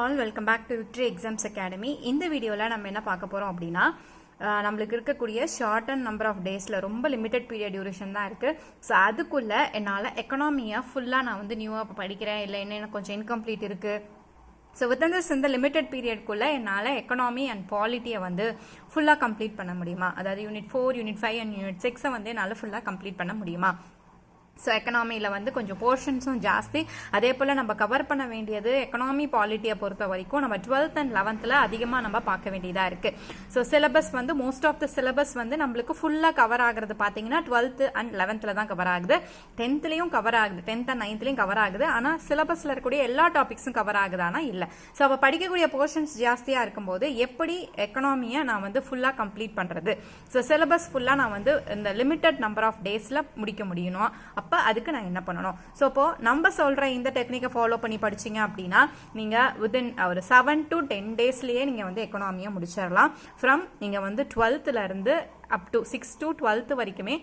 All welcome back to victory exams academy இந்த வீடியோவில் நம்ம என்ன பார்க்க போகிறோம் அப்படின்னா நம்மளுக்கு இருக்கக்கூடிய ஷார்ட் அண்ட் நம்பர் ஆஃப் டேஸில் ரொம்ப லிமிட்டட் பீரியட் டியூரேஷன் தான் இருக்குது ஸோ அதுக்குள்ளே என்னால் எக்கனாமியை ஃபுல்லாக நான் வந்து நியூவாக படிக்கிறேன். இல்லை என்ன எனக்கு கொஞ்சம் இன்கம்ப்ளீட் இருக்குது ஸோ வித்தின் திஸ் இந்த லிமிட்டட் பீரியட்குள்ளே என்னால் எக்கனாமி அண்ட் பாலிட்டியை வந்து ஃபுல்லாக கம்ப்ளீட் பண்ண முடியுமா? அதாவது unit four unit five and unit சிக்ஸை வந்து என்னால் ஃபுல்லாக கம்ப்ளீட் பண்ண முடியுமா? ஸோ எக்கனாமியில் வந்து கொஞ்சம் போர்ஷன்ஸும் ஜாஸ்தி. அதே போல் நம்ம கவர் பண்ண வேண்டியது எக்கனாமி பாலிட்டியை பொறுத்த வரைக்கும் நம்ம டுவெல்த் அண்ட் லெவன்த்தில் அதிகமாக நம்ம பார்க்க வேண்டியதாக இருக்குது ஸோ சிலபஸ் வந்து மோஸ்ட் ஆஃப் த சிலபஸ் வந்து நம்மளுக்கு ஃபுல்லாக கவர் ஆகிறது பார்த்தீங்கன்னா டுவெல்த்து அண்ட் லெவன்த்தில் தான் கவர் ஆகுது. டென்த்லேயும் கவர் ஆகுது. டென்த் அண்ட் நைன்த்லேயும் கவர் ஆகுது. ஆனால் சிலபஸில் இருக்கக்கூடிய எல்லா டாபிக்ஸும் கவர் ஆகுது ஆனால் இல்லை. ஸோ அப்போ படிக்கக்கூடிய போர்ஷன்ஸ் ஜாஸ்தியாக இருக்கும்போது எப்படி எக்கனாமியை நான் வந்து ஃபுல்லாக கம்ப்ளீட் பண்ணுறது ஸோ சிலபஸ் ஃபுல்லாக நான் வந்து இந்த லிமிட்டட் நம்பர் ஆஃப் டேஸில் முடிக்க முடியணும் அப்போ அதுக்கு நான் என்ன பண்ணணும்? ஸோ இப்போ நம்ம சொல்கிற இந்த டெக்னிக்கை ஃபாலோ பண்ணி படிச்சீங்க அப்படின்னா நீங்கள் வித்தின் ஒரு செவன் டு டென் டேஸ்லேயே நீங்கள் வந்து எக்கனாமியை முடிச்சிடலாம். ஃப்ரம் நீங்கள் வந்து டுவெல்த்துலேருந்து up to six to twelfth வரைக்குமே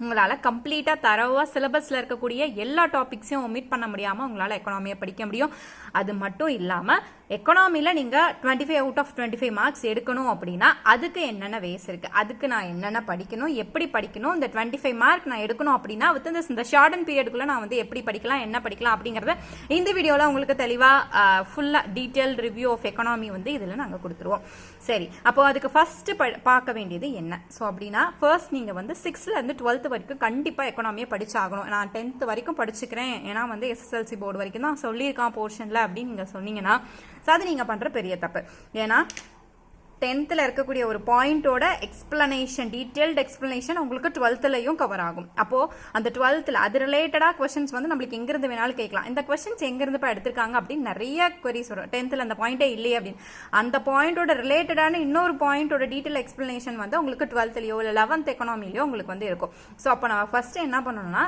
உங்களால் கம்ப்ளீட்டாக தரவாக சிலபஸில் இருக்கக்கூடிய எல்லா டாபிக்ஸையும் ஒமிட் பண்ண முடியாமல் உங்களால் எக்கனாமியை படிக்க முடியும். அது மட்டும் இல்லாமல் எக்கனாமியில் நீங்கள் twenty five out of twenty five marks எடுக்கணும் அப்படின்னா அதுக்கு என்னென்ன வேஸ் இருக்குது அதுக்கு நான் என்னென்ன படிக்கணும்? எப்படி படிக்கணும்? இந்த டுவெண்ட்டி ஃபைவ் மார்க் நான் எடுக்கணும் அப்படின்னா வித் இந்த இந்த பீரியடுக்குள்ளே நான் வந்து எப்படி படிக்கலாம் என்ன படிக்கலாம் அப்படிங்கிறத இந்த வீடியோவில் உங்களுக்கு தெளிவாக ஃபுல்லாக டீட்டெயில் ரிவ்யூ ஆஃப் எக்கனாமி வந்து இதில் நாங்கள் கொடுத்துருவோம். சரி. அப்போ அதுக்கு ஃபஸ்ட்டு பார்க்க வேண்டியது என்ன? ஸோ அப்படின்னா ஃபர்ஸ்ட் நீங்கள் வந்து சிக்ஸ்த்லேருந்து டுவெல்த்து டுவெல்த் வரைக்கும் கண்டிப்பாக எக்கனாமியை படிச்சாகணும். நான் டென்த் வரைக்கும் படிச்சுக்கிறேன். ஏன்னா வந்து எஸ்எஸ்எல்சி போர்டு வரைக்கும் தான் சொல்லியிருக்கான் போர்ஷனில் அப்படின்னு நீங்கள் சொன்னீங்கன்னா ஸோ அது நீங்கள் பண்ணுற பெரிய தப்பு. ஏன்னா டென்த்தில் இருக்கக்கூடிய ஒரு பாயிண்டோட எக்ஸ்பிளனேஷன் டீட்டெயில்டு எக்ஸ்பிளனேஷன் உங்களுக்கு டுவெல்த்துலையும் கவர் ஆகும். அப்போது அந்த டுவெல்த்தில் அது ரிலேட்டடாக கொஷின்ஸ் வந்து நம்மளுக்கு எங்கேருந்து வேணாலும் கேட்கலாம். இந்த கொஷின்ஸ் எங்கேருந்துப்பா எடுத்திருக்காங்க அப்படின்னு நிறைய கொரிஸ் வரும். டென்த்தில் அந்த பாயிண்டே இல்லையே அப்படின்னு. அந்த பாயிண்டோட ரிலேட்டடான இன்னொரு பாயிண்டோட டீட்டெயில் எக்ஸ்பிளனேஷன் வந்து உங்களுக்கு டுவெல்த்லையோ இல்லை லெவன்த் எக்கனாமிலையோ உங்களுக்கு வந்து இருக்கும். ஸோ அப்போ நம்ம ஃபஸ்ட்டு என்ன பண்ணணும்னா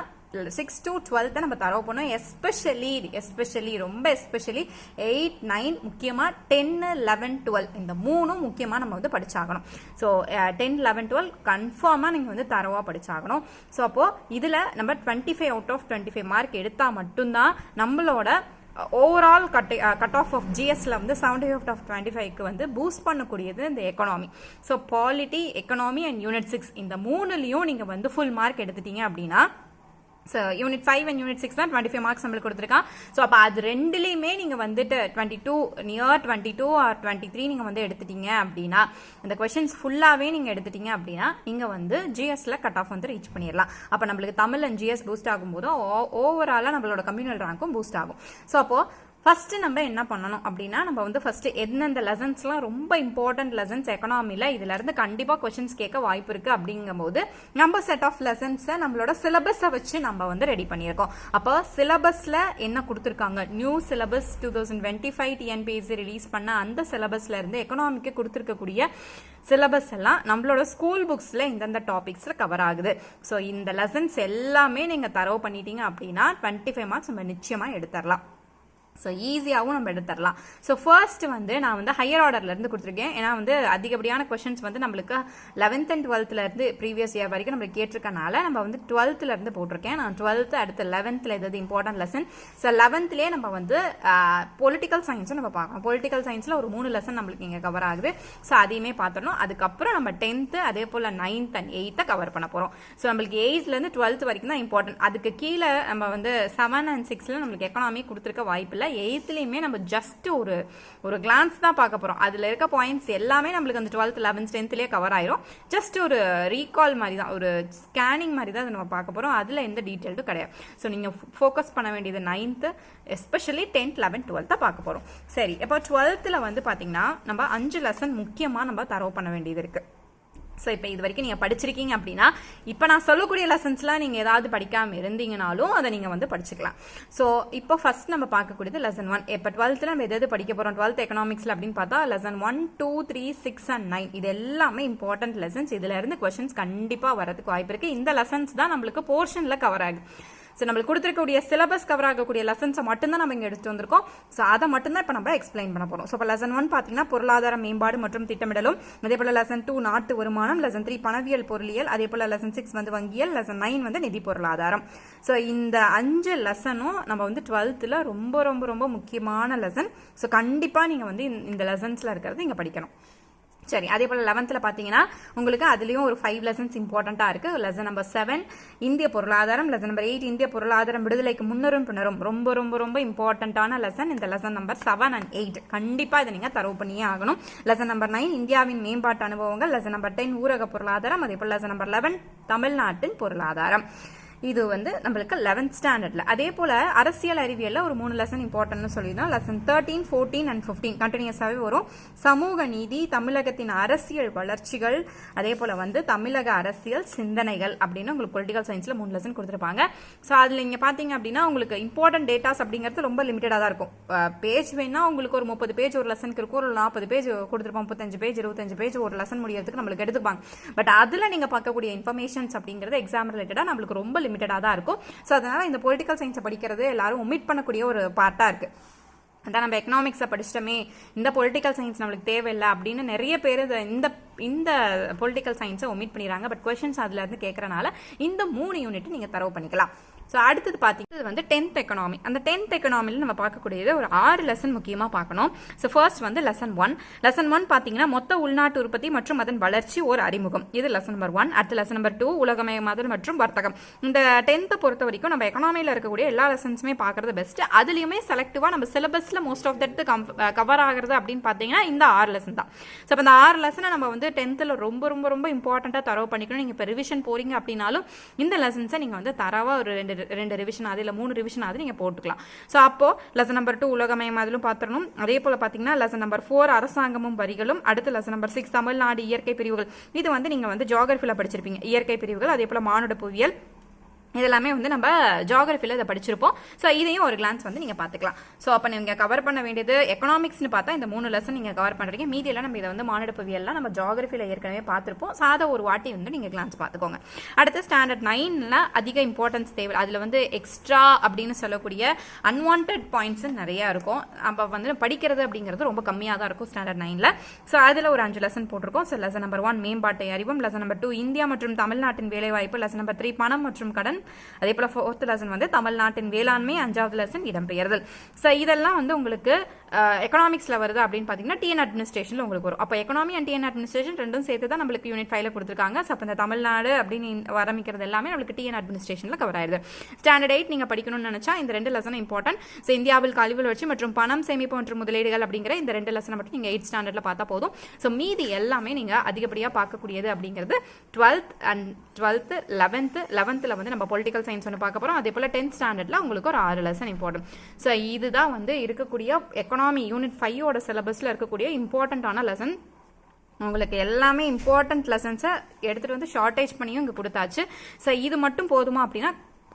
சிக்ஸ் டு டுவெல்த்தை நம்ம தரவு பண்ணோம் எஸ்பெஷலி எஸ்பெஷலி ரொம்ப எஸ்பெஷலி எயிட் நைன் முக்கியமாக டென்னு லெவன் டுவெல் இந்த மூணும் முக்கியமாக நம்ம வந்து படிச்சாகணும். ஸோ டென் லெவன் டுவெல் கன்ஃபார்மாக நீங்கள் வந்து தரவாக படிச்சாகணும். ஸோ அப்போது இதில் நம்ம twenty five out of twenty five mark எடுத்தால் மட்டும்தான் நம்மளோட overall cut cut off off ஜிஎஸ்ல வந்து செவன்டி ஃபிஃப்ட் ஆஃப் டுவெண்ட்டி ஃபைவ்க்கு வந்து பூஸ்ட் பண்ணக்கூடியது இந்த economy so polity economy and unit six இந்த மூணுலேயும் நீங்கள் வந்து ஃபுல் மார்க் எடுத்துட்டீங்க அப்படின்னா so unit five and unit six தான் டுவெண்ட்டி ஃபைவ் மார்க்ஸ் நம்மளுக்கு கொடுத்துருக்கான் ஸோ அப்போ அது ரெண்டுலேயுமே நீங்கள் வந்துட்டு twenty two near twenty two or twenty three நீங்கள் வந்து எடுத்துட்டீங்க அப்படின்னா இந்த கொஷின்ஸ் ஃபுல்லாகவே நீங்கள் எடுத்துட்டீங்க அப்படின்னா நீங்கள் வந்து ஜிஎஸ்ல கட் ஆஃப் வந்து ரீச் பண்ணிடலாம் அப்போ நம்மளுக்கு தமிழ் அண்ட் ஜிஎஸ் பூஸ்ட் ஆகும்போது ஓவராலாக நம்மளோட கம்யூனல் ரேங்க்கும் பூஸ்ட் ஆகும். ஸோ அப்போது ஃபஸ்ட்டு நம்ம என்ன பண்ணணும் அப்படின்னா நம்ம வந்து ஃபஸ்ட்டு எந்தெந்த லெசன்ஸ்லாம் ரொம்ப இம்பார்ட்டன்ட் லெசன்ஸ் எக்கனாமியில் இதிலேருந்து கண்டிப்பாக கொஷின்ஸ் கேட்க வாய்ப்பு இருக்குது அப்படிங்கும்போது நம்ம செட் ஆஃப் லெசன்ஸை நம்மளோட சிலபஸை வச்சு நம்ம வந்து ரெடி பண்ணியிருக்கோம். அப்போ சிலபஸில் என்ன கொடுத்துருக்காங்க? New syllabus two thousand twenty five TNPSC release பண்ண அந்த சிலபஸ்ல இருந்து எக்கனாமிக்கு கொடுத்துருக்கக்கூடிய சிலபஸ் எல்லாம் நம்மளோட ஸ்கூல் புக்ஸில் இந்தந்த டாபிக்ஸில் கவர் ஆகுது. ஸோ இந்த லெசன்ஸ் எல்லாமே நீங்கள் தரவு பண்ணிட்டீங்க அப்படின்னா டுவெண்ட்டி ஃபைவ் மார்க்ஸ் நம்ம நிச்சயமாக எடுத்துடலாம் ஸோ ஈஸியாகவும் நம்ம எடுத்துடலாம். ஸோ ஃபர்ஸ்ட் வந்து நான் வந்து ஹையர் ஆர்டர்லேருந்து கொடுத்துருக்கேன். ஏன்னா வந்து அதிகப்படியான கொஷின்ஸ் வந்து நம்மளுக்கு லெவன்த் அண்ட் டுவெல்த்லேருந்து ப்ரீவியஸ் இயர் வரைக்கும் நம்மளுக்கு கேட்டிருக்கனால நம்ம வந்து டுவெல்த்லேருந்து போட்டிருக்கேன். நான் டுவெல்த்து அடுத்து லெவன்த்தில் எதாவது இம்பார்ட்டன்ட் லெசன் ஸோ லெவன்த்லேயே நம்ம வந்து பொலிட்டிக்கல் சயின்ஸும் நம்ம பார்க்கணும். பொலிட்டிக்கல் சயின்ஸில் ஒரு மூணு லெசன் நம்மளுக்கு இங்கே கவர் ஆகுது. ஸோ அதையுமே பார்த்துடணும். அதுக்கப்புறம் நம்ம டென்த்து அதே போல் நைன்த் அண்ட் எயித்தை கவர் பண்ண போகிறோம் ஸோ நம்மளுக்கு எயிட்லேருந்து டுவெல்த் வரைக்கும் தான் இம்பார்ட்டன்ட் அதுக்கு கீழே நம்ம வந்து செவன் அண்ட் சிக்ஸில் நம்மளுக்கு எக்கனாமி கொடுத்துருக்க வாய்ப்பு இல்லை எயித்துலேயுமே நம்ம ஜஸ்ட் ஒரு ஒரு கிளான்ஸ் தான் பார்க்க போகிறோம் அதில் இருக்க பாயிண்ட்ஸ் எல்லாமே நம்மளுக்கு அந்த டுவெல்த் லெவன்த் டென்த்லேயே கவர் ஆயிரும். ஜஸ்ட் ஒரு ரீகால் மாதிரி தான் ஒரு ஸ்கேனிங் மாதிரி தான் அதை நம்ம பார்க்க போகிறோம் அதில் எந்த டீட்டெயிலும் கிடையாது. ஸோ நீங்கள் ஃபோக்கஸ் பண்ண வேண்டியது நைன்த்து எஸ்பெஷலி டென்த் லெவன்த் டுவெல்த்தை பார்க்க போகிறோம் சரி இப்போ டுவெல்த்தில் வந்து பார்த்தீங்கன்னா நம்ம அஞ்சு லெசன் முக்கியமாக நம்ம தரவு பண்ண வேண்டியது இருக்குது ஸோ இப்போ இது வரைக்கும் நீங்கள் படிச்சிருக்கீங்க அப்படின்னா இப்போ நான் சொல்லக்கூடிய லெசன்ஸ்லாம் நீங்கள் ஏதாவது படிக்காமல் இருந்தீங்கனாலும் அதை நீங்கள் வந்து படிச்சுக்கலாம். ஸோ இப்போ ஃபர்ஸ்ட் நம்ம பார்க்கக்கூடியது லெசன் ஒன் இப்போ டுவெல்த்தில் நம்ம எதாவது படிக்க போகிறோம் டுவெல்த் எக்கனாமிக்ஸில் அப்படின்னு பார்த்தா lesson one two three six and nine இது எல்லாமே இம்பார்ட்டன்ட் லெசன்ஸ் இதில் இருந்து கொஷின்ஸ் கண்டிப்பாக வரதுக்கு வாய்ப்பு இருக்குது இந்த லெசன்ஸ் தான் நம்மளுக்கு போர்ஷனில் கவர் ஆகுது. ஸோ நம்மளுக்கு கொடுத்துருக்கக்கூடிய சிலபஸ் கவர் ஆகக்கூடிய லெசன்ஸை மட்டும்தான் நம்ம இங்கே எடுத்து வந்திருக்கோம். ஸோ அதை மட்டும்தான் இப்போ நம்ம எக்ஸ்பிளைன் பண்ண போகிறோம் ஸோ இப்போ லெசன் ஒன் பார்த்தீங்கன்னா பொருளாதார மேம்பாடு மற்றும் திட்டமிடலும் அதே போல் லெசன் டூ நாட்டு வருமானம் லெசன் த்ரீ பணவியல் பொருளியல் அதே போல் லெசன் சிக்ஸ் வந்து வங்கியல் லெசன் நைன் வந்து நிதி பொருளாதாரம். ஸோ இந்த அஞ்சு லெசனும் நம்ம வந்து டுவெல்த்தில் ரொம்ப ரொம்ப ரொம்ப முக்கியமான லெசன் ஸோ கண்டிப்பாக நீங்கள் வந்து இந்த- இந்த லெசன்ஸில் இருக்கிறது இங்கே படிக்கணும். சரி அதே போல் லெவன்த்தில் பார்த்தீங்கன்னா உங்களுக்கு அதுலேயும் ஒரு ஃபைவ் லெசன்ஸ் இம்பார்ட்டண்ட்டாக இருக்குது லெசன் நம்பர் செவன் இந்திய பொருளாதாரம். லெசன் நம்பர் எயிட் இந்திய பொருளாதாரம் விடுதலைக்கு முன்னரும் பின்னரும். ரொம்ப ரொம்ப ரொம்ப இம்பார்ட்டண்ட்டான லெசன் இந்த lesson number seven and eight கண்டிப்பாக இதை நீங்கள் தரவு பண்ணியே ஆகணும். லெசன் நம்பர் நைன் இந்தியாவின் மேம்பாட்டு அனுபவங்கள். லெசன் நம்பர் டென் ஊரக பொருளாதாரம். அதே போல் லெசன் நம்பர் லெவன் தமிழ்நாட்டின் பொருளாதாரம். இது வந்து நம்மளுக்கு லெவன்த் ஸ்டாண்டர்டில் அதே போல் அரசியல் அறிவியலில் ஒரு மூணு லெசன் இம்பார்ட்டன்ட்னு சொல்லியிருந்தோம். Lesson thirteen fourteen and fifteen கண்டினியூஸாகவே வரும். சமூக நீதி தமிழகத்தின் அரசியல் வளர்ச்சிகள் அதே போல் வந்து தமிழக அரசியல் சிந்தனைகள் அப்படின்னு உங்களுக்கு பொலிட்டிக்கல் சயின்ஸில் மூணு லெசன் கொடுத்துருப்பாங்க. ஸோ அதில் இங்கே பார்த்தீங்க அப்படின்னா உங்களுக்கு இம்பார்ட்டன்ட் டேட்டாஸ் அப்படிங்கிறது ரொம்ப லிமிட்டடாக தான் இருக்கும். பேஜ் வேணால் உங்களுக்கு ஒரு முப்பது பேஜ் ஒரு லெசனுக்கு இருக்கும். ஒரு நாற்பது பேஜ் கொடுத்துருப்போம். முப்பத்தஞ்சு பேஜ் இருபத்தஞ்சு பேஜ் ஒரு லெசன் முடியறதுக்கு நம்மளுக்கு எடுத்துப்பாங்க. பட் அதில் நீங்கள் பார்க்கக்கூடிய இன்ஃபர்மேஷன்ஸ் அப்படிங்கிறது எக்ஸாம் ரிலேட்டடாக நம்மளுக்கு ரொம்ப லிமிட்டடாக தான் இருக்கும். ஸோ அதனால இந்த பொலிட்டிக்கல் சயின்ஸை படிக்கிறது எல்லாரும் ஒமிட் பண்ணக்கூடிய ஒரு பார்ட்டாக இருக்கு. அதான் நம்ம எக்கனாமிக்ஸை படிச்சிட்டோமே இந்த பொலிட்டிக்கல் சயின்ஸ் நம்மளுக்கு தேவையில்லை அப்படின்னு நிறைய பேர் இதை இந்த இந்த பொலிட்டிக்கல் சயின்ஸை ஒமிட் பண்ணிடுறாங்க. பட் கொஷின்ஸ் அதுலேருந்து இருந்து இந்த மூணு யூனிட் நீங்கள் தரவு பண்ணிக்கலாம். ஸோ அடுத்தது பார்த்தீங்கன்னா இது வந்து டென்த் எக்கனாமி அந்த டென்த் எக்கனாமியில் நம்ம பார்க்கக்கூடியது ஒரு ஆறு லெசன் முக்கியமாக பார்க்கணும். ஸோ ஃபர்ஸ்ட் வந்து லெசன் ஒன் லெசன் ஒன் பார்த்தீங்கன்னா மொத்த உள்நாட்டு உற்பத்தி மற்றும் அதன் வளர்ச்சி ஒரு அறிமுகம். இது லெசன் நம்பர் ஒன் அடுத்த லெசன் நம்பர் டூ உலகமயமாதல் மற்றும் வர்த்தகம். இந்த டென்த்தை பொறுத்த வரைக்கும் நம்ம எக்கனாமியில் இருக்கக்கூடிய எல்லா லெசன்ஸுமே பார்க்கறது பெஸ்ட் அதுலேயுமே செலக்டிவாக நம்ம சிலபஸில் மோஸ்ட் ஆஃப் தட் கவர் ஆகிறது அப்படின்னு பார்த்தீங்கன்னா இந்த ஆறு லெசன் தான். ஸோ இப்போ இந்த ஆறு லெசனை நம்ம வந்து டென்த்தில் ரொம்ப ரொம்ப ரொம்ப இம்பார்ட்டண்ட்டாக தரவு பண்ணிக்கணும். நீங்கள் இப்போ ரிவிஷன் போகிறீங்க அப்படின்னாலும் இந்த லெசன்ஸை நீங்கள் வந்து தரவாக ஒரு ரெண்டு ரெண்டு ரிவிஷன் அது இல்லை மூணு ரிவிஷன் அது நீங்கள் போட்டுக்கலாம். ஸோ அப்போ லெசன் நம்பர் டூ உலகமயம் அதிலும் பார்த்துடணும். அதே போல் பார்த்தீங்கன்னா லெசன் நம்பர் ஃபோர் அரசாங்கமும் வரிகளும் அடுத்து லெசன் நம்பர் சிக்ஸ் தமிழ்நாடு இயற்கை பிரிவுகள். இது வந்து நீங்கள் வந்து ஜியாகிரஃபியில் படிச்சிருப்பீங்க. இயற்கை பிரிவுகள் அதே போல் மானுட புவியியல் இதெல்லாமே வந்து நம்ம ஜாகிரஃபியில் இதை படிச்சிருப்போம். ஸோ இதையும் ஒரு கிளான்ஸ் வந்து நீங்கள் பார்த்துக்கலாம். ஸோ அப்போ நீங்கள் கவர் பண்ண வேண்டியது எக்கனாமிக்ஸ்னு பார்த்தா இந்த மூணு லெசன் நீங்கள் கவர் பண்ணுறீங்க மீதியெல்லாம் நம்ம இதை வந்து மானெடுப்பவியெல்லாம் நம்ம ஜாகிரஃபியில் ஏற்கனவே பார்த்துருப்போம். சாத ஒரு வாட்டி வந்து நீங்கள் கிளான்ஸ் பார்த்துக்கோங்க. அடுத்து ஸ்டாண்டர்ட் நைனில் அதிக இம்பார்ட்டன்ஸ் தேவை. அதில் வந்து எக்ஸ்ட்ரா அப்படின்னு சொல்லக்கூடிய அன்வான்ட் பாயிண்ட்ஸ் நிறையா இருக்கும். அப்போ வந்து படிக்கிறது அப்படிங்கிறது ரொம்ப கம்மியாக தான் இருக்கும் ஸ்டாண்டர்ட் நைனில் ஸோ அதில் ஒரு அஞ்சு லெசன் போட்டிருக்கோம். ஸோ லெசன் நம்பர் ஒன் மேம்பாட்டை அறிவும். லெசன் நம்பர் டூ இந்தியா மற்றும் தமிழ்நாட்டின் வேலைவாய்ப்பு. லெசன் நம்பர் த்ரீ பணம் மற்றும் கடன். அதே போல் ஃபோர்த் லெசன் வந்து தமிழ்நாட்டின் வேளாண்மை அஞ்சாவது லெசன் இடம்பெயர்தல். ஸோ இதெல்லாம் வந்து உங்களுக்கு எக்கனாமிக்ஸில் வருது அப்படின்னு பார்த்தீங்கன்னா டிஎன் அட்மினிஸ்ட்ரேஷனில் உங்களுக்கு வரும். அப்போ எக்கனாமி அண்ட் டிஎன் அட்மினிஸ்ட்ரேஷன் ரெண்டும் சேர்த்து தான் நம்மளுக்கு யூனிட் ஃபைவ்ல கொடுத்துருக்காங்க. ஸோ அப்போ இந்த தமிழ்நாடு அப்படின்னு ஆரம்பிக்கிறது எல்லாமே நம்மளுக்கு டிஎன் அட்மினிஸ்ட்ரேஷனில் கவர் ஆயிடுது ஸ்டாண்டர்ட் எயிட் நீங்கள் படிக்கணும்னு நினச்சா இந்த ரெண்டு லெசன் இம்பார்ட்டன்ட் ஸோ இந்தியாவில் கழிவு வளர்ச்சி மற்றும் பணம் சேமிப்பு மற்றும் முதலீடுகள் அப்படிங்கிற இந்த ரெண்டு லெசனை மட்டும் நீங்கள் எயிட் ஸ்டாண்டர்டில் பார்த்தா போதும். ஸோ மீதி எல்லாமே நீங்கள் அதிகப்படியாக பார்க்கக்கூடியது அப்படிங்கிறது டுவெல்த் அண்ட் டுவெல்த்து லெவன்த்து லெவன்த்தில் வந்து நம்ம பொலிட்டிக்கல் சயின்ஸ் ஒன்று பார்க்க போகிறோம் அதே போல் டென்த் ஸ்டாண்டர்டில் உங்களுக்கு ஒரு ஆறு லெசன் இம்பார்ட்டன்ட் ஸோ இதுதான் வந்து இருக்கக்கூடிய எக்கனாமி யூனிட் ஃபைவோட சிலபஸில் இருக்கக்கூடிய இம்பார்ட்டண்ட்டான லெசன் உங்களுக்கு எல்லாமே இம்பார்ட்டன்ட் லெசன்ஸை எடுத்துகிட்டு வந்து ஷார்ட்டேஜ் பண்ணியும் இங்கே கொடுத்தாச்சு. ஸோ இது மட்டும் போதுமா அப்படின்னா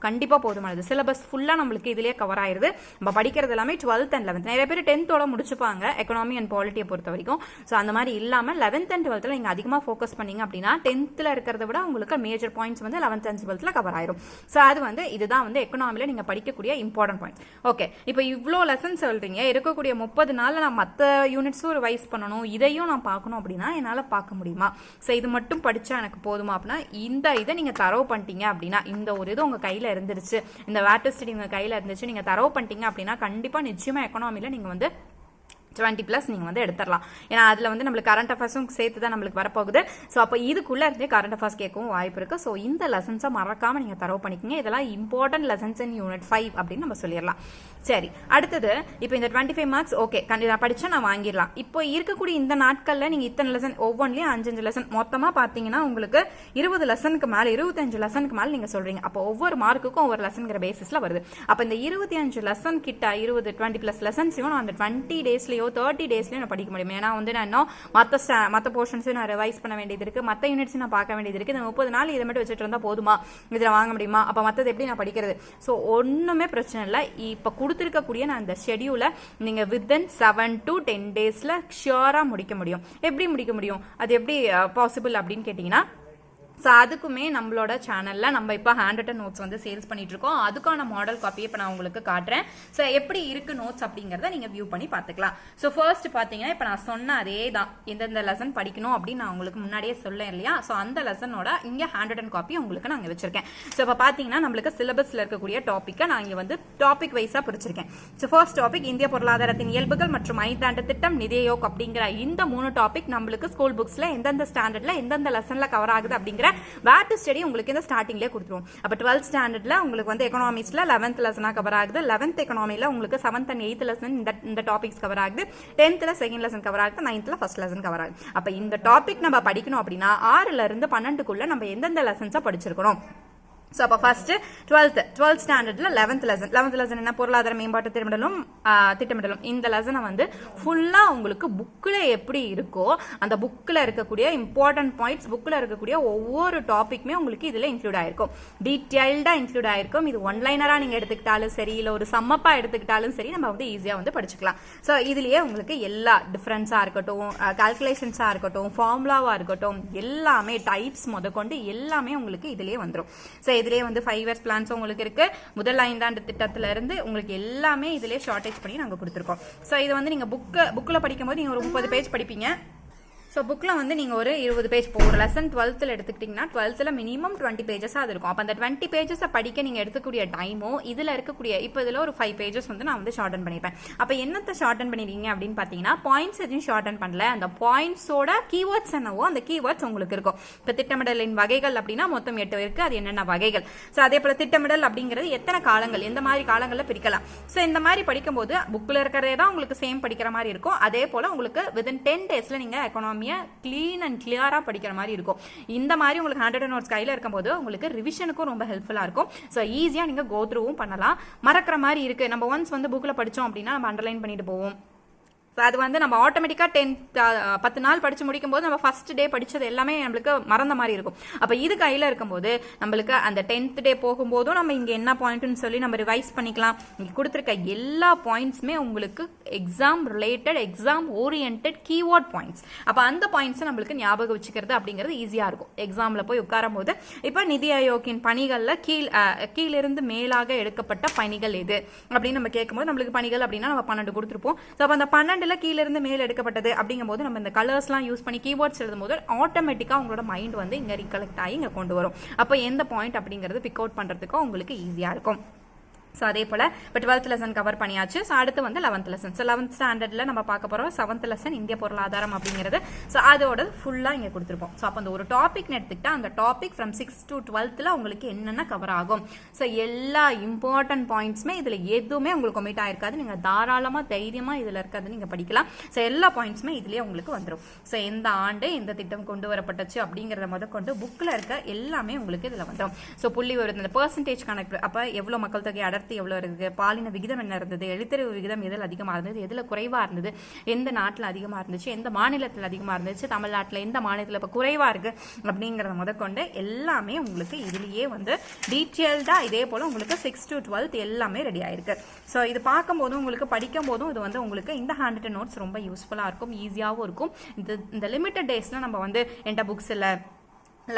கண்டிப்பாக போதுமானது. சிலபஸ் ஃபுல்லாக நம்மளுக்கு இதிலே கவர் ஆயிருது. நம்ம படிக்கிறது எல்லாமே டுவெல்த் அண்ட் லெவன்த் நிறைய பேர் டென்த்தோட முடிச்சுப்பாங்க எக்கனாமி அண்ட் பாலிட்டியை பொறுத்த வரைக்கும். ஸோ அந்த மாதிரி இல்லாமல் லெவன்த் அண்ட் டுவெல்த்தில் நீங்கள் அதிகமாக ஃபோக்கஸ் பண்ணீங்க அப்படின்னா டென்த்தில் இருக்கிறத விட உங்களுக்கு மேஜர் பாயிண்ட்ஸ் வந்து லெவன்த் அண்ட் டுவெல்த்தில் கவர் ஆயிரும். ஸோ அது வந்து இதுதான் வந்து எக்கனாமியில் நீங்கள் படிக்கக்கூடிய இம்பார்ட்டன்ட் பாயிண்ட் ஓகே இப்போ இவ்வளோ லெசன் சொல்கிறீங்க இருக்கக்கூடிய முப்பது நாளில் நான் மற்ற யூனிட்ஸும் ரிவைஸ் பண்ணணும். இதையும் நான் பார்க்கணும் அப்படின்னா என்னால் பார்க்க முடியுமா? ஸோ இது மட்டும் படித்தா எனக்கு போதுமா அப்படின்னா இந்த இதை நீங்கள் தரவு பண்ணிட்டீங்க அப்படின்னா இந்த ஒரு இது உங்கள் கையில் இருந்துருச்சு. இந்த வேட்டர் ஸ்டடி உங்கள் கையில் இருந்துச்சு. நீங்கள் தரவு பண்ணிட்டீங்க அப்படின்னா கண்டிப்பாக நிச்சயமாக எக்கனாமியில் நீங்கள் வந்து டுவெண்ட்டி ப்ளஸ் நீங்கள் வந்து எடுத்துடலாம். ஏன்னா அதில் வந்து நம்மளுக்கு கரண்ட் அஃபேர்ஸும் சேர்த்து தான் நம்மளுக்கு வரப்போகுது. ஸோ அப்போ இதுக்குள்ளே இருந்தே கரண்ட் அஃபேர்ஸ் கேட்கவும் வாய்ப்பு இருக்குது ஸோ இந்த லெசன்ஸை மறக்காமல் நீங்கள் தரவு பண்ணிக்கங்க. இதெல்லாம் important lessons in unit five அப்படின்னு நம்ம சொல்லிடலாம். சரி அடுத்தது இப்போ இந்த டுவெண்ட்டி ஃபைவ் மார்க்ஸ் ஓகே கண்டிப்பாக படித்தா நான் வாங்கிடலாம். இப்போ இருக்கக்கூடிய இந்த நாட்களில் நீங்கள் இத்தனை லெசன் ஒவ்வொன்றிலையும் அஞ்சஞ்சு லெசன் மொத்தமாக பார்த்தீங்கன்னா உங்களுக்கு இருபது லெசனுக்கு மேலே இருபத்தஞ்சு லெசனுக்கு மேலே நீங்கள் சொல்கிறீங்க அப்போ ஒவ்வொரு மார்க்குக்கும் ஒவ்வொரு லெசன்கிற பேசிஸில் வருது. அப்போ இந்த இருபத்தி அஞ்சு லெசன் கிட்ட இருபது டுவெண்ட்டி ப்ளஸ் லெசன்ஸையும் நான் அந்த டுவெண்ட்டி டேஸ்லேயோ தேர்ட்டி டேஸ்லேயும் நான் படிக்க முடியும். ஏன்னா வந்து நான் இன்னும் மற்ற மற்ற போர்ஷன்ஸையும் நான் ரிவைஸ் பண்ண வேண்டியது இருக்குது மற்ற யூனிட்ஸும் நான் பார்க்க வேண்டியது இருக்குது இந்த முப்பது நாள் இதை மட்டும் வச்சுட்டு இருந்தால் போதுமா? இதில் வாங்க முடியுமா? அப்போ மற்றது எப்படி நான் படிக்கிறது? ஸோ ஒன்றுமே பிரச்சனை இல்லை. இப்போ கொடுத்துருக்கக்கூடிய நான் இந்த ஷெடியூலை நீங்கள் வித்தின் செவன் டு டென் டேஸில் ஷியோராக முடிக்க முடியும். எப்படி முடிக்க முடியும்? அது எப்படி uh, பாசிபிள் அப்படின்னு கேட்டிங்கன்னா ஸோ அதுக்குமே நம்மளோட சேனலில் நம்ம இப்போ ஹேண்ட் ரிட்டன் நோட்ஸ் வந்து சேல்ஸ் பண்ணிட்டு இருக்கோம் அதுக்கான மாடல் காப்பியை இப்போ நான் உங்களுக்கு காட்டுறேன். ஸோ எப்படி இருக்குது நோட்ஸ் அப்படிங்கிறத நீங்கள் வியூ பண்ணி பார்த்துக்கலாம். ஸோ ஃபர்ஸ்ட் பார்த்தீங்கன்னா இப்போ நான் சொன்ன அதே தான் எந்தெந்த லெசன் படிக்கணும் அப்படின்னு நான் உங்களுக்கு முன்னாடியே சொல்லேன் இல்லையா? ஸோ அந்த லெசனோட இங்கே ஹேண்ட் ரிட்டன் காப்பி உங்களுக்கு நான் இங்கே வச்சிருக்கேன். ஸோ இப்போ பார்த்தீங்கன்னா நம்மளுக்கு சிலபஸில் இருக்கக்கூடிய டாப்பிக்கை நான் இங்கே வந்து டாபிக் வைஸாக பிரிச்சிருக்கேன். ஸோ ஃபர்ஸ்ட் டாபிக் இந்திய பொருளாதாரத்தின் இயல்புகள் மற்றும் ஐந்தாண்டு திட்டம் நிதியோக் அப்படிங்கிற இந்த மூணு டாபிக் நம்மளுக்கு ஸ்கூல் புக்ஸில் எந்தெந்த ஸ்டாண்டர்டில் எந்தெந்த லெசனில் கவர் ஆகுது அப்படிங்கிற வேர் டு ஸ்டடி உங்களுக்கு இந்த ஸ்டார்டிங்லேயே கொடுத்துருவோம். அப்போ டுவெல்த் ஸ்டாண்டர்டில் உங்களுக்கு வந்து எக்கனாமிக்ஸில் லெவன்த் லெசனாக கவர் ஆகுது. லெவன்த் எக்கனாமியில் உங்களுக்கு செவன்த் அண்ட் எயித் லெசன் இந்த இந்த டாபிக்ஸ் கவர் ஆகுது. டென்த்தில் செகண்ட் லெசன் கவர் ஆகுது. நைன்த்தில் ஃபர்ஸ்ட் லெசன் கவர் ஆகுது. அப்போ இந்த டாபிக் நம்ம படிக்கணும் அப்படின்னா ஆறுல இருந்து நம்ம எந்தெந்த லெசன்ஸை படிச்சிருக்கணும்? ஸோ அப்போ ஃபர்ஸ்ட் டுவெல்த் டுவெல்த் ஸ்டாண்டர்டில் லெவன்த் லெசன் லெவன்த் லெசன் என்ன? பொருளாதார மேம்பாட்டு திட்டமிடலும் திட்டமிடலும். இந்த லெசனை வந்து ஃபுல்லாக உங்களுக்கு புக்கில் எப்படி இருக்கோ அந்த புக்கில் இருக்கக்கூடிய இம்பார்ட்டன்ட் பாயிண்ட்ஸ் புக்கில் இருக்கக்கூடிய ஒவ்வொரு டாப்பிக்குமே உங்களுக்கு இதில் இன்க்ளூட் ஆயிருக்கும். டீட்டெயில்டாக இன்க்ளூட் ஆயிருக்கும். இது ஒன்லைனராக நீங்கள் எடுத்துக்கிட்டாலும் சரி இல்லை ஒரு சம்மப்பாக எடுத்துக்கிட்டாலும் சரி நம்ம வந்து ஈஸியாக வந்து படிச்சுக்கலாம். ஸோ இதுலேயே உங்களுக்கு எல்லா டிஃப்ரென்ஸாக இருக்கட்டும் கால்குலேஷன்ஸாக இருக்கட்டும் ஃபார்முலாவாக இருக்கட்டும் எல்லாமே டைப்ஸ் முதற்கொண்டு எல்லாமே உங்களுக்கு இதுலேயே வந்துடும் ஸோ இதுலேயே வந்து ஃபைவ் இயர்ஸ் பிளான்ஸும் உங்களுக்கு இருக்கு. முதல் ஐந்தாண்டு திட்டத்துல இருந்து உங்களுக்கு எல்லாமே இதுலேயே ஷார்டேஜ் பண்ணி நாங்கள் கொடுத்துருக்கோம். ஸோ இது வந்து நீங்கள் புக்கு புக்கில் படிக்கும்போது நீங்கள் ஒரு முப்பது பேஜ் படிப்பீங்க. ஸோ புக்கில் வந்து நீங்கள் ஒரு இருபது பேஜ் இப்போ ஒரு லெசன் டுவெல்த்தில் எடுத்துக்கிட்டிங்கன்னா டுவெல்த்தில் மினிமம் டுவெண்ட்டி பேஜஸாக அது இருக்கும். அப்போ அந்த டுவெண்ட்டி பேஜஸை படிக்க நீங்கள் எடுக்கக்கூடிய டைமோ இதில் இருக்கக்கூடிய இப்போ இதில் ஒரு ஃபைவ் பேஜஸ் வந்து நான் வந்து ஷார்டன் பண்ணியிருப்பேன் அப்போ என்னத்தை ஷார்டன் பண்ணிருக்கீங்க அப்படின்னு பார்த்தீங்கன்னா பாயிண்ட்ஸ் எதுவும் ஷார்டன் பண்ணல. அந்த பாயிண்ட்ஸோட கீவேர்ட்ஸ் என்னவோ அந்த கீவேர்ட்ஸ் உங்களுக்கு இருக்கும். இப்போ திட்டமிடலின் வகைகள் அப்படின்னா மொத்தம் எட்டு இருக்குது அது என்னென்ன வகைகள்? ஸோ அதே போல் திட்டமிடல் அப்படிங்கிறது எத்தனை காலங்கள்? எந்த மாதிரி காலங்களில் பிரிக்கலாம்? ஸோ இந்த மாதிரி படிக்கும்போது புக்கில் இருக்கிறதே தான் உங்களுக்கு சேம் படிக்கிற மாதிரி இருக்கும். அதே போல் உங்களுக்கு வித்தின் டென் டேஸில் நீங்கள் எக்கனாமியை க்ளீன் அண்ட் கிளியராக படிக்கிற மாதிரி இருக்கும். இந்த மாதிரி உங்களுக்கு ஹண்ட்ரட் நோட்ஸ் கையில் இருக்கும்போது உங்களுக்கு ரிவிஷனுக்கும் ரொம்ப ஹெல்ப்ஃபுல்லாக இருக்கும். ஸோ ஈஸியாக நீங்கள் கோத்ரூவும் பண்ணலாம். மறக்கிற மாதிரி இருக்குது நம்ம ஒன்ஸ் வந்து புக்கில் படித்தோம் அப்படின்னா நம்ம அண்டர்லைன் பண்ணிட்டு போவோம். ஸோ அது வந்து நம்ம ஆட்டோமேட்டிக்காக டென்த் பத்து நாள் படித்து முடிக்கும் போது நம்ம ஃபர்ஸ்ட் டே படித்தது எல்லாமே நம்மளுக்கு மறந்த மாதிரி இருக்கும். அப்போ இது கையில் இருக்கும்போது நம்மளுக்கு அந்த டென்த் டே போகும்போதும் நம்ம இங்கே என்ன பாயிண்ட்னு சொல்லி நம்ம ரிவைஸ் பண்ணிக்கலாம். இங்கே கொடுத்துருக்க எல்லா பாயிண்ட்ஸுமே உங்களுக்கு exam related exam orient keyword points அப்போ அந்த பாயிண்ட்ஸை நம்மளுக்கு ஞாபகம் வச்சுக்கிறது அப்படிங்கிறது ஈஸியாக இருக்கும். எக்ஸாமில் போய் உட்காரும் போது இப்போ நிதி ஆயோக்கின் பணிகளில் கீழ் கீழிருந்து மேலாக எடுக்கப்பட்ட பணிகள் எது? அப்படின்னு நம்ம கேட்கும்போது நம்மளுக்கு பணிகள் அப்படின்னா நம்ம பன்னெண்டு கொடுத்துருப்போம். ஸோ அப்போ அந்த கீழே இருந்து மேல் எடுக்கப்பட்டது அப்படிங்கும்போது நம்ம இந்த கலர்ஸ்லாம் யூஸ் பண்ணி கீவேர்ட்ஸ் எழுதும்போது ஆட்டோமேட்டிக்காக உங்களோட மைண்ட் வந்து இங்கே ரீகலெக்ட் ஆகி இங்கே கொண்டு வரும். அப்போ எந்த பாயிண்ட் அப்படிங்கிறது பிக் அவுட் பண்ணுறதுக்கும் உங்களுக்கு ஈஸியாக இருக்கும். ஸோ அதே போல் இப்போ டுவெல்த் லெசன் கவர் பண்ணியாச்சு. ஸோ அடுத்து வந்து லெவன்த் லெசன் ஸோ லெவன்த் ஸ்டாண்டர்டில் நம்ம பார்க்க போகிறோம் செவன்த் லெசன் இந்திய பொருளாதாரம் அப்படிங்கிறது. ஸோ அதோட ஃபுல்லாக இங்கே கொடுத்துருப்போம். ஸோ அப்போ அந்த ஒரு டாபிக்னு எடுத்துக்கிட்டால் அந்த டாபிக் ஃப்ரம் சிக்ஸ் டு டுவெல்த்தில் உங்களுக்கு என்னென்ன கவர் ஆகும்? ஸோ எல்லா இம்பார்ட்டன்ட் பாயிண்ட்ஸுமே இதில் எதுவுமே உங்களுக்கு ஒமிட் ஆயிருக்காது. நீங்கள் தாராளமாக தைரியமாக இதில் இருக்கிறது நீங்கள் படிக்கலாம். ஸோ எல்லா பாயிண்ட்ஸுமே இதுலேயே உங்களுக்கு வந்துடும் ஸோ எந்த ஆண்டு எந்த திட்டம் கொண்டு வரப்பட்டுச்சு அப்படிங்கிறத முதற்கொண்டு புக்கில் இருக்க எல்லாமே உங்களுக்கு இதில் வந்துடும் ஸோ புள்ளி ஒரு இந்த பர்சன்டேஜ் கணக்கு அப்போ எவ்வளோ மக்கள் தொகை அடர்த்தி எவ்வளோ இருக்குது பாலின விகிதம் என்ன இருந்தது? எழுத்தறிவு விகிதம் எதில் அதிகமாக இருந்தது? எதில் குறைவாக இருந்தது? எந்த நாட்டில் அதிகமாக இருந்துச்சு? எந்த மாநிலத்தில் அதிகமாக இருந்துச்சு? தமிழ்நாட்டில் எந்த மாநிலத்தில் இப்போ குறைவாக இருக்குது அப்படிங்கிறத முதற்கொண்டு எல்லாமே உங்களுக்கு இதுலேயே வந்து டீட்டெயில்டாக இதே போல் உங்களுக்கு சிக்ஸ் டு டுவெல்த் எல்லாமே ரெடி ஆயிருக்கு. ஸோ இது பார்க்கும்போதும் உங்களுக்கு படிக்கும் போதும் இது வந்து உங்களுக்கு இந்த ஹேண்ட் நோட்ஸ் ரொம்ப யூஸ்ஃபுல்லாக இருக்கும் ஈஸியாகவும் இருக்கும். இந்த இந்த லிமிட்டட் டேஸில் நம்ம வந்து என்கிட்ட புக்ஸ் இல்லை.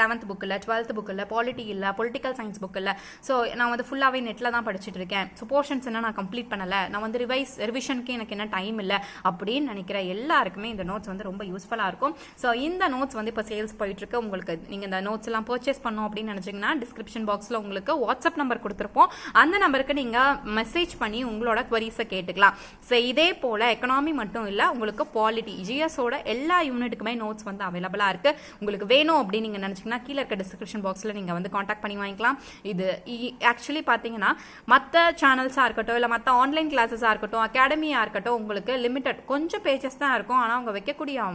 லெவன்த் புக் இல்லை டுவெல்த் புக் இல்லை பாலிட்டி இல்லை பொலிட்டிக்கல் சயின்ஸ் புக்கில் ஸோ நான் வந்து ஃபுல்லாகவே நெட்டில் தான் படிச்சுட்டு இருக்கேன். ஸோ போர்ஷன்ஸ் என்ன நான் கம்ப்ளீட் பண்ணலை. நான் வந்து ரிவைஸ் ரிவிஷனுக்கு எனக்கு என்ன டைம் இல்லை அப்படின்னு நினைக்கிற எல்லாருக்குமே இந்த நோட்ஸ் வந்து ரொம்ப யூஸ்ஃபுல்லாக இருக்கும். ஸோ இந்த நோட்ஸ் வந்து இப்போ சேல்ஸ் போயிட்டுருக்கு உங்களுக்கு நீங்கள் இந்த நோட்ஸ் எல்லாம் பர்ச்சேஸ் பண்ணோம் அப்படின்னு நினச்சிங்கன்னா டிஸ்கிரிப்ஷன் பாக்ஸில் உங்களுக்கு வாட்ஸ்அப் நம்பர் கொடுத்துருப்போம். அந்த நம்பருக்கு நீங்கள் மெசேஜ் பண்ணி உங்களோட குவரிஸை கேட்டுக்கலாம். ஸோ இதே போல் எக்கனாமி மட்டும் இல்லை உங்களுக்கு பாலிட்டி ஜிஎஸோட எல்லா யூனிட்டுக்குமே நோட்ஸ் வந்து அவைலபிளாக இருக்குது உங்களுக்கு வேணும் அப்படின்னு நீங்கள் நினச்சிங்கன்னா கீழே இருக்க டிஸ்கிரிப்ஷன் பாக்ஸில் நீங்கள் வந்து காண்டாக்ட் பண்ணி வாங்கிக்கலாம். இது ஆக்சுவலி பார்த்தீங்கன்னா மற்ற சேனல்ஸாக இருக்கட்டும் இல்லை மற்ற ஆன்லைன் கிளாஸஸாக இருக்கட்டும் அகாடமியாக இருக்கட்டும் உங்களுக்கு லிமிட்டட் கொஞ்சம் பேஜஸ் தான் இருக்கும். ஆனால் அவங்க வைக்கக்கூடிய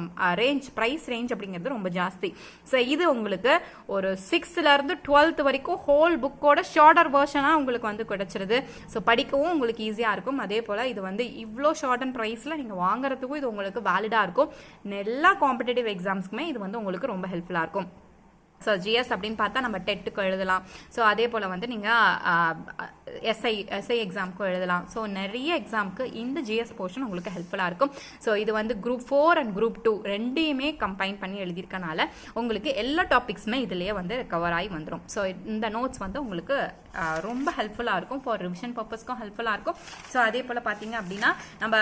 ரேஞ்ச் ப்ரைஸ் ரேஞ்ச் அப்படிங்கிறது ரொம்ப ஜாஸ்தி. ஸோ இது உங்களுக்கு ஒரு சிக்ஸ்த்துலேருந்து டுவெல்த் வரைக்கும் ஹோல் புக்கோட ஷார்டர் வேர்ஷனாக உங்களுக்கு வந்து கிடச்சிருது. ஸோ படிக்கவும் உங்களுக்கு ஈஸியாக இருக்கும். அதே போல் இது வந்து இவ்வளோ ஷார்ட் அண்ட் ப்ரைஸில் நீங்கள் வாங்குறதுக்கும் இது உங்களுக்கு வேலிடாக இருக்கும். எல்லா காம்படிட்டிவ் எக்ஸாம்ஸ்க்குமே இது வந்து உங்களுக்கு ரொம்ப ஹெல்ப்ஃபுல்லாக இருக்கும். ஸோ ஜிஎஸ் அப்படின்னு பார்த்தா நம்ம டெட்டுக்கு எழுதலாம். ஸோ அதே போல் வந்து நீங்கள் எஸ்ஐ எஸ்ஐ எக்ஸாமுக்கும் எழுதலாம். ஸோ நிறைய எக்ஸாமுக்கு இந்த ஜிஎஸ் போர்ஷன் உங்களுக்கு ஹெல்ப்ஃபுல்லாக இருக்கும். ஸோ இது வந்து group four and group two ரெண்டையுமே கம்பைன் பண்ணி எழுதியிருக்கனால உங்களுக்கு எல்லா டாபிக்ஸுமே இதுலேயே வந்து கவர் ஆகி வந்துடும் ஸோ இந்த நோட்ஸ் வந்து உங்களுக்கு ரொம்ப ஹெல்ப்ஃபுல்லாக இருக்கும். ஃபார் ரிவிஷன் பர்பஸ்க்கும் ஹெல்ப்ஃபுல்லாக இருக்கும். ஸோ அதே போல் பார்த்தீங்க அப்படின்னா நம்ம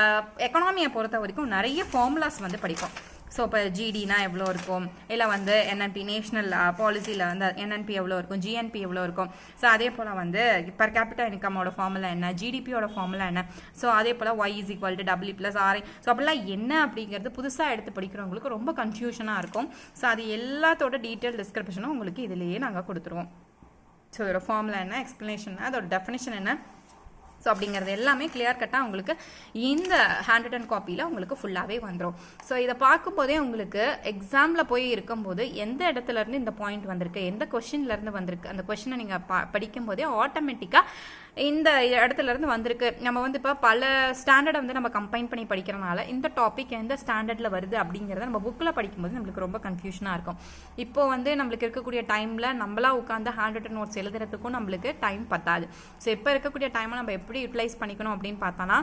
எக்கனாமியை பொறுத்த வரைக்கும் நிறைய ஃபார்முலாஸ் வந்து படிப்போம். ஸோ இப்போ ஜிடினா எவ்வளோ இருக்கும்? இல்லை வந்து என்என்பி நேஷனல் பாலிசியில் வந்து என்என்பி எவ்வளோ இருக்கும்? ஜிஎன்பி எவ்வளோ இருக்கும்? ஸோ அதே போல் வந்து பர் கேபிட்டல் இன்கமோட ஃபார்முலா என்ன? ஜிடிபியோட ஃபார்முலா என்ன? ஸோ அதே போல் Y is equal to W plus RI so அப்படிலாம் என்ன அப்படிங்கிறது புதுசாக எடுத்து படிக்கிறவங்களுக்கு ரொம்ப கன்ஃபியூஷனாக இருக்கும். ஸோ அது எல்லாத்தோட டீட்டெயில் டிஸ்கிரிப்ஷனும் உங்களுக்கு இதுலேயே நாங்கள் கொடுத்துருவோம். ஸோ இதோட ஃபார்முலா என்ன? எக்ஸ்ப்ளனேஷன் அதோட டெஃபினேஷன் என்ன? ஸோ அப்படிங்கிறது எல்லாமே கிளியர் கட்டாக உங்களுக்கு இந்த ஹேண்ட் ரிட்டன் காப்பியில் உங்களுக்கு ஃபுல்லாகவே வந்துடும் ஸோ இதை பார்க்கும்போதே உங்களுக்கு எக்ஸாமில் போய் இருக்கும்போது எந்த இடத்துலேருந்து இந்த பாயிண்ட் வந்திருக்கு எந்த கொஷின்லேருந்து வந்திருக்கு அந்த கொஷினை நீங்கள் பா படிக்கும்போதே ஆட்டோமேட்டிக்காக இந்த இடத்துல இருந்து வந்திருக்கு. நம்ம வந்து இப்போ பல ஸ்டாண்டர்டை வந்து நம்ம கம்பைன் பண்ணி படிக்கிறனால இந்த டாபிக் எந்த ஸ்டாண்டர்டில் வருது அப்படிங்கிறத நம்ம புக்கில் படிக்கும்போது நம்மளுக்கு ரொம்ப கன்ஃபியூஷனாக இருக்கும். இப்போ வந்து நம்மளுக்கு இருக்கக்கூடிய டைமில் நம்மளா உட்காந்து ஹேண்ட் ரிட்டன் நோட்ஸ் எழுதுறதுக்கும் நம்மளுக்கு டைம் பத்தாது. ஸோ இப்போ இருக்கக்கூடிய டைமை நம்ம எப்படி யூட்டிலைஸ் பண்ணிக்கணும் அப்படின்னு பார்த்தோன்னா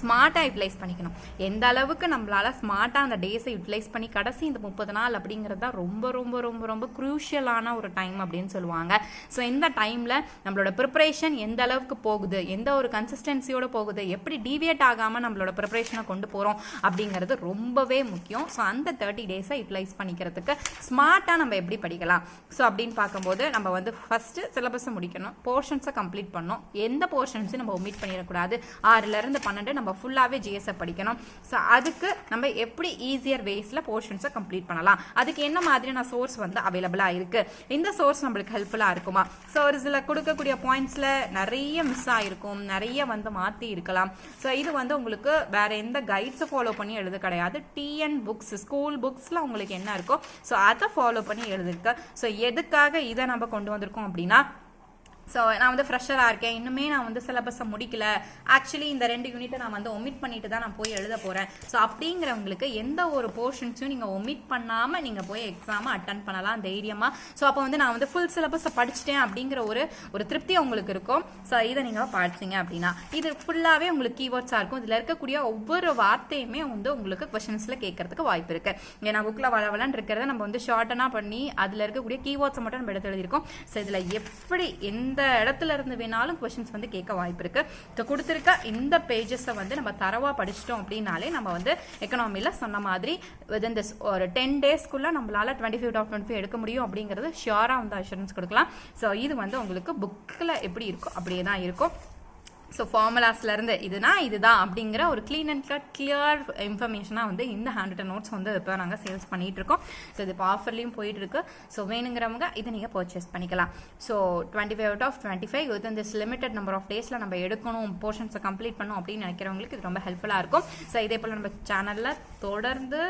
ஸ்மார்ட்டாக யூட்டிலைஸ் பண்ணிக்கணும். எந்த அளவுக்கு நம்மளால் ஸ்மார்ட்டாக அந்த டேஸை யூட்டிலைஸ் பண்ணி கடைசி இந்த முப்பது நாள் அப்படிங்கிறது தான் ரொம்ப ரொம்ப ரொம்ப ரொம்ப க்ரூஷியலான ஒரு டைம் அப்படின்னு சொல்லுவாங்க. ஸோ இந்த டைமில் நம்மளோட ப்ரிப்பரேஷன் எந்த அளவுக்கு போகுது எந்த ஒரு கன்சிஸ்டன்சியோட போகுது எப்படி டீவியேட் ஆகாமல் நம்மளோட ப்ரிப்பரேஷனை கொண்டு போகிறோம் அப்படிங்கிறது ரொம்பவே முக்கியம். ஸோ அந்த தேர்ட்டி டேஸை யூட்டிலைஸ் பண்ணிக்கிறதுக்கு ஸ்மார்ட்டாக நம்ம எப்படி படிக்கலாம்? ஸோ அப்படின்னு பார்க்கும்போது நம்ம வந்து ஃபஸ்ட்டு சிலபஸை முடிக்கணும் போர்ஷன்ஸை கம்ப்ளீட் பண்ணணும். எந்த போர்ஷன்ஸையும் நம்ம ஒமிட் பண்ணிடக்கூடாது? ஆறுலேருந்து பன்னெண்டு நம்ம ஃபுல்லாகவே ஜிஎஸ்ஐ படிக்கணும். ஸோ அதுக்கு நம்ம எப்படி ஈஸியர் வேஸில் போர்ஷன்ஸை கம்ப்ளீட் பண்ணலாம். அதுக்கு என்ன மாதிரியான சோர்ஸ் வந்து அவைலபிளாக இருக்குது இந்த சோர்ஸ் நம்மளுக்கு ஹெல்ப்ஃபுல்லாக இருக்குமா? ஸோ ஒரு சில கொடுக்கக்கூடிய பாயிண்ட்ஸில் நிறைய மிஸ் ஆகிருக்கும் நிறைய வந்து மாற்றி இருக்கலாம். ஸோ இது வந்து உங்களுக்கு வேறு எந்த கைட்ஸை ஃபாலோ பண்ணி எழுத கிடையாது. டிஎன் புக்ஸ் ஸ்கூல் புக்ஸில் உங்களுக்கு என்ன இருக்கோ ஸோ அதை ஃபாலோ பண்ணி எழுதிருக்கு. ஸோ எதுக்காக இதை நம்ம கொண்டு வந்திருக்கோம் அப்படின்னா ஸோ நான் வந்து ஃப்ரெஷராக இருக்கேன். இன்னுமே நான் வந்து சிலபஸை முடிக்கல. ஆக்சுவலி இந்த ரெண்டு யூனிட்டை நான் வந்து ஒமிட் பண்ணிட்டு தான் நான் போய் எழுத போகிறேன் ஸோ அப்படிங்கிறவங்களுக்கு எந்த ஒரு போர்ஷன்ஸையும் நீங்கள் ஒமிட் பண்ணாமல் நீங்கள் போய் எக்ஸாமை அட்டன் பண்ணலாம் தைரியமாக ஸோ அப்போ வந்து நான் வந்து ஃபுல் சிலபஸை படிச்சிட்டேன் அப்படிங்கிற ஒரு ஒரு திருப்தி உங்களுக்கு இருக்கும். ஸோ இதை நீங்கள் படிச்சீங்க அப்படின்னா. இது ஃபுல்லாகவே உங்களுக்கு கீவேர்ட்ஸாக இருக்கும். இதில் இருக்கக்கூடிய ஒவ்வொரு வார்த்தையுமே வந்து உங்களுக்கு கொஷின்ஸில் கேட்கறதுக்கு வாய்ப்பு இருக்குது ஏன்னா புக்கில் வளவலன்னு இருக்கிறத நம்ம வந்து ஷார்ட்டனாக பண்ணி அதில் இருக்கக்கூடிய கீவேர்ட்ஸை மட்டும் நம்ம எடுத்து எழுதியிருக்கோம். ஸோ இதில் எப்படி எந்த இடத்துல இருந்து வேணாலும் கொஷின்ஸ் வந்து கேட்க வாய்ப்பு இருக்கு. ஸோ கொடுத்துருக்க இந்த பேஜஸை வந்து நம்ம தரவாக படிச்சிட்டோம் அப்படின்னாலே நம்ம வந்து எக்கனாமியில் சொன்ன மாதிரி வித்தின் திஸ் ஒரு டென் டேஸ்க்குள்ளே நம்மளால twenty five top twenty five எடுக்க முடியும் அப்படிங்கிறது ஷியோராக வந்து அஷூரன்ஸ் கொடுக்கலாம். ஸோ இது வந்து உங்களுக்கு புக்கில் எப்படி இருக்கும் அப்படியே தான் இருக்கும். ஸோ ஃபார்முலாஸ்லேருந்து இதுனா இதுதான் அப்படிங்கிற ஒரு க்ளீன் அண்ட் கட் கிளியர் இன்ஃபர்மேஷனாக வந்து இந்த ஹேண்ட் ரிட்டன் நோட்ஸ் வந்து இப்போ நாங்கள் சேல்ஸ் பண்ணிகிட்ருக்கோம் இருக்கோம் ஸோ இது இப்போ ஆஃபர்லேயும் போயிட்டுருக்கு. ஸோ வேணுங்கிறவங்க இதை நீங்கள் பர்ச்சேஸ் பண்ணிக்கலாம். So twenty five out of twenty five with this limited number of டேஸில் நம்ம எடுக்கணும் போர்ஷன்ஸை கம்ப்ளீட் பண்ணணும் அப்படின்னு நினைக்கிறவங்களுக்கு இது ரொம்ப ஹெல்ப்ஃபுல்லாக இருக்கும். ஸோ இதே போல் நம்ம சேனலில் தொடர்ந்து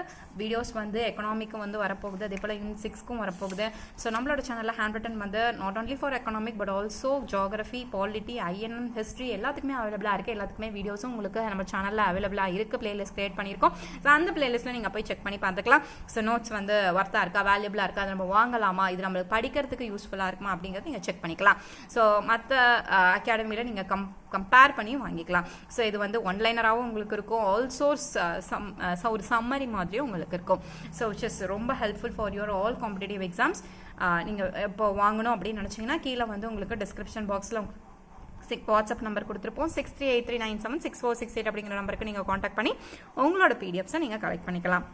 வீடியோஸ் வந்து எக்கனாமிக்கும் வந்து வரப்போகுது. அதே போல் இன் சிக்ஸ்க்கும் வரப்போகுது. ஸோ நம்மளோட சேனலில் ஹேண்ட் ரிட்டன் வந்து not only for economic but also geography polity INM history எல்லாத்துக்குமே அவைலபிளாக இருக்குது எல்லாத்துக்குமே வீடியோஸும் உங்களுக்கு நம்ம சேனலில் அவைலபிளாக இருக்குது பிளேலிஸ்ட் கிரியேட் பண்ணியிருக்கோம். ஸோ அந்த பிளேலிஸ்ட்டில் நீங்கள் போய் செக் பண்ணி பார்த்துக்கலாம். ஸோ நோட்ஸ் வந்து ஒர்த்தாக இருக்கா? வேல்யூபிளாக இருக்கா? அதை நம்ம வாங்கலாமா? இது நம்மளுக்கு படிக்கிறதுக்கு யூஸ்ஃபுல்லாக இருக்குமா? அப்படிங்கிறது நீங்கள் செக் பண்ணிக்கலாம். ஸோ மற்ற அகாடமியில் நீங்கள் கம் கம்பேர் பண்ணியும் வாங்கிக்கலாம். ஸோ இது வந்து ஒன்லைனராகவும் உங்களுக்கு இருக்கும். ஆல்சோ சம் ஒரு சம்மரி மாதிரியும் உங்களுக்கு இருக்கும். ஸோ விச் இஸ் ரொம்ப helpful for your all competitive exams நீங்கள் இப்போ வாங்கணும் அப்படின்னு நினச்சிங்கன்னா கீழே வந்து உங்களுக்கு டிஸ்கிரிப்ஷன் பாக்ஸில் சிக் வாட்ஸ்அப் நம்பர் கொடுத்துருப்போம். Six three eight three nine seven six four six eight அப்படிங்கிற நம்பருக்கு நீங்கள் காண்டாக்ட் பண்ணி உங்களோட பிடிஎஃப்ஸை நீங்கள் கலெக்ட் பண்ணிக்கலாம்.